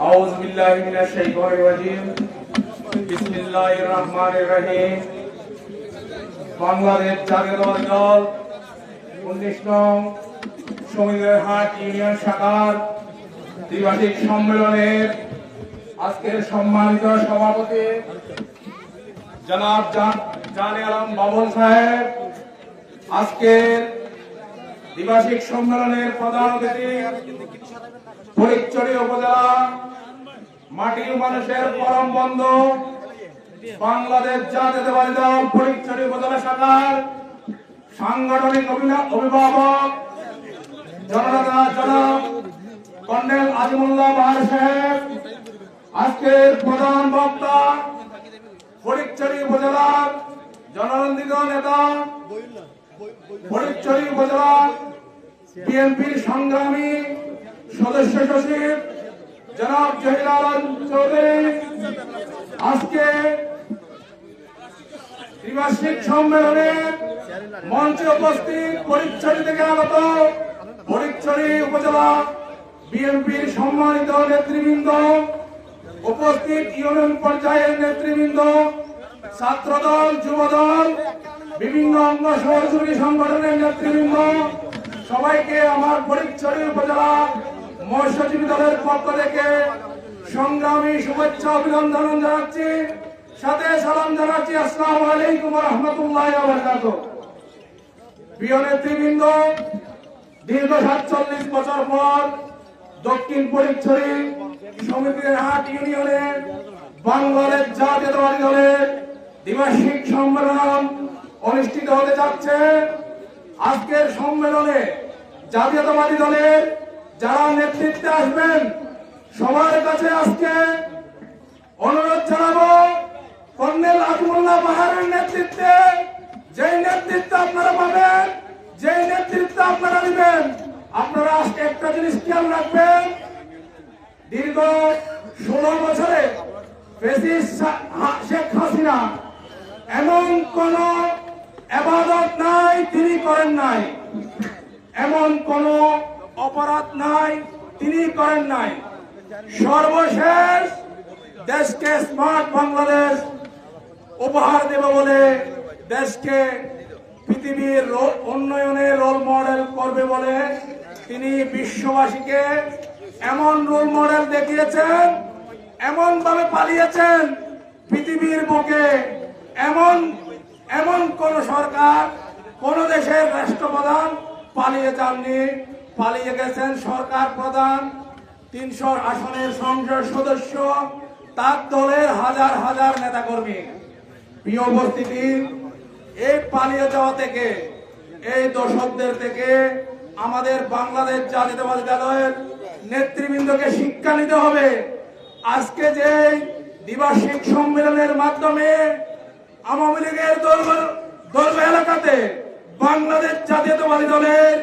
أعوذ بالله من الشيطان الرجيم بسم الله الرحمن الرحيم বাংলাদেশ জাতীয়তাবাদী দল উনিশ নং সমীরের হাট ইউনিয়ন শাখার দ্বিবার্ষিক সম্মেলনের আজকের সম্মানিত সভাপতি জনাব জান- জানে আলম বাবুল সাহেব আজকের দ্বিবার্ষিক সম্মেলনের প্রধান অতিথি ফরিদচুরি উপজেলা মাটির মানুষের পরম বন্ধু, বাংলাদেশ জাতীয়তাবাদী দল ফরিদচুরি উপজেলা শাখার সাংগঠনিক অভিভাবক, জননেতা, জনাব কর্নেল আজিমুল্লাহ বাহার সাহেব, আজকের প্রধান বক্তা ফরিদচুরি উপজেলার জননন্দিত নেতা ফরিদচুরি উপজেলার বিএনপির সংগ্রামী সদস্য সচিব জনাব জহির আলম চৌধুরী, আজকে ত্রিবার্ষিক সম্মেলনে মঞ্চে উপস্থিত ফরিদচুরি থেকে আগত ফরিদচুরি উপজেলা বিএনপির সম্মানিত নেতৃবৃন্দ, উপস্থিত ইউনিয়ন পর্যায়ের নেতৃবৃন্দ, ছাত্রদল, যুবদল, বিভিন্ন অঙ্গ সহযোগী সংগঠনের নেতৃবৃন্দ সবাইকে আমার ফরিদচুরি উপজেলা মৎস্যজীবী দলের পক্ষ থেকে সংগ্রামী শুভেচ্ছা, অভিনন্দন জানাচ্ছি। সাথে সালাম জানাচ্ছি, আসসালামু আলাইকুম রহমতুল্লাহ প্রিয় নেতৃবৃন্দ, দীর্ঘ সাতচল্লিশ বছর পর দক্ষিণ ফরিদছড়ি সমিতির হাট ইউনিয়নের বাংলাদেশ জাতীয়তাবাদী দলের দ্বিবার্ষিক সম্মেলন অনুষ্ঠিত হতে যাচ্ছে। আজকের সম্মেলনে জাতীয়তাবাদী দলের যারা নেতৃত্বে আসবেন, সবার কাছে আজকে অনুরোধ জানাব, কর্নেল আজমুল্লাহ বাহারের নেতৃত্বে যেই নেতৃত্ব আপনারা পাবেন, যেই নেতৃত্ব আপনারা নেবেন, আপনারা আজকে একটা জিনিস খেয়াল রাখবেন, দীর্ঘ ষোলো বছরে শেখ হাসিনা এমন কোন করেন নাই। এমন কোন অপরাধ নাই তিনি করেন নাই। সর্বশেষ দেশকে স্মার্ট বাংলাদেশ উপহার দেব বলে দেশকে পৃথিবীর উন্নয়নে রোল মডেল করবে বলে তিনি বিশ্ববাসীকে এমন রোল মডেল দেখিয়েছেন এমন ভাবে পালিয়েছেন পৃথিবীর বুকে। এমন এমন কোন সরকার কোন দেশের রাষ্ট্রপ্রধান পালিয়ে যাননি, পালিয়ে গেছেন সরকার প্রধান। তিনশো আসনের সংসদ সদস্য, তার দলের হাজার হাজার নেতাকর্মী। প্রিয় উপস্থিতি, এই পালিয়ে যাওয়া থেকে, এই দর্শকদের থেকে আমাদের বাংলাদেশ জাতীয়তাবাদী দলের নেতৃবৃন্দকে শিক্ষা নিতে হবে। আজকে যে দ্বিবার্ষিক সম্মেলনের মাধ্যমে আওয়ামী লীগের দল এলাকাতে বাংলাদেশ জাতীয়তাবাদী দলের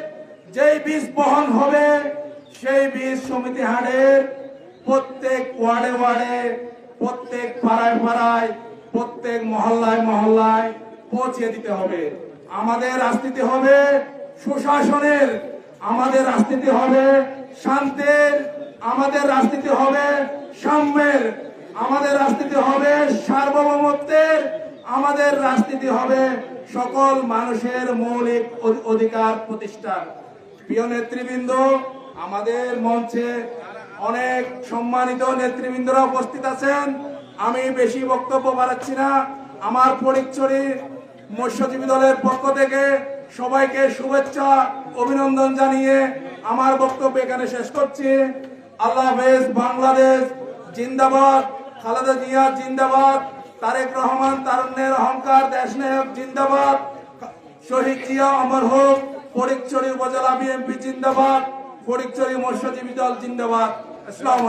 যেই বীজ বহন হবে, সেই বীজ সমিতি হাটের প্রত্যেক ওয়ার্ডে ওয়ার্ডে, প্রত্যেক পাড়ায় পাড়ায়, প্রত্যেক মহল্লায় মহল্লায় পৌঁছে দিতে হবে। আমাদের রাজনীতি হবে সুশাসনের, আমাদের রাজনীতি হবে শান্তির, আমাদের রাজনীতি হবে সাম্যের, আমাদের রাজনীতি হবে সার্বভৌমত্বের, আমাদের রাজনীতি হবে সকল মানুষের মৌলিক অধি- অধিকার প্রতিষ্ঠা। প্রিয় নেতৃবৃন্দ, আমাদের মঞ্চে অনেক সম্মানিত নেতৃবৃন্দরা উপস্থিত আছেন। আমি বেশি বক্তব্য বাড়াচ্ছি না। আমার পরিচরি মৎস্যজীবী দলের পক্ষ থেকে সবাইকে শুভেচ্ছা, অভিনন্দন জানিয়ে আমার বক্তব্য এখানে শেষ করছি। আল্লাহ বাংলাদেশ জিন্দাবাদ, খালেদা জিয়া জিন্দাবাদ। তারেক রহমান, তারুণ্যের অহংকার দেশ নায়ক জিন্দাবাদ। শহীদ জিয়া অমর হোক ফরিকচরি উপজেলা বিএনপি জিন্দাবাদ ফরিকচরি মৎস্যজীবী দল জিন্দাবাদ। আসসালামু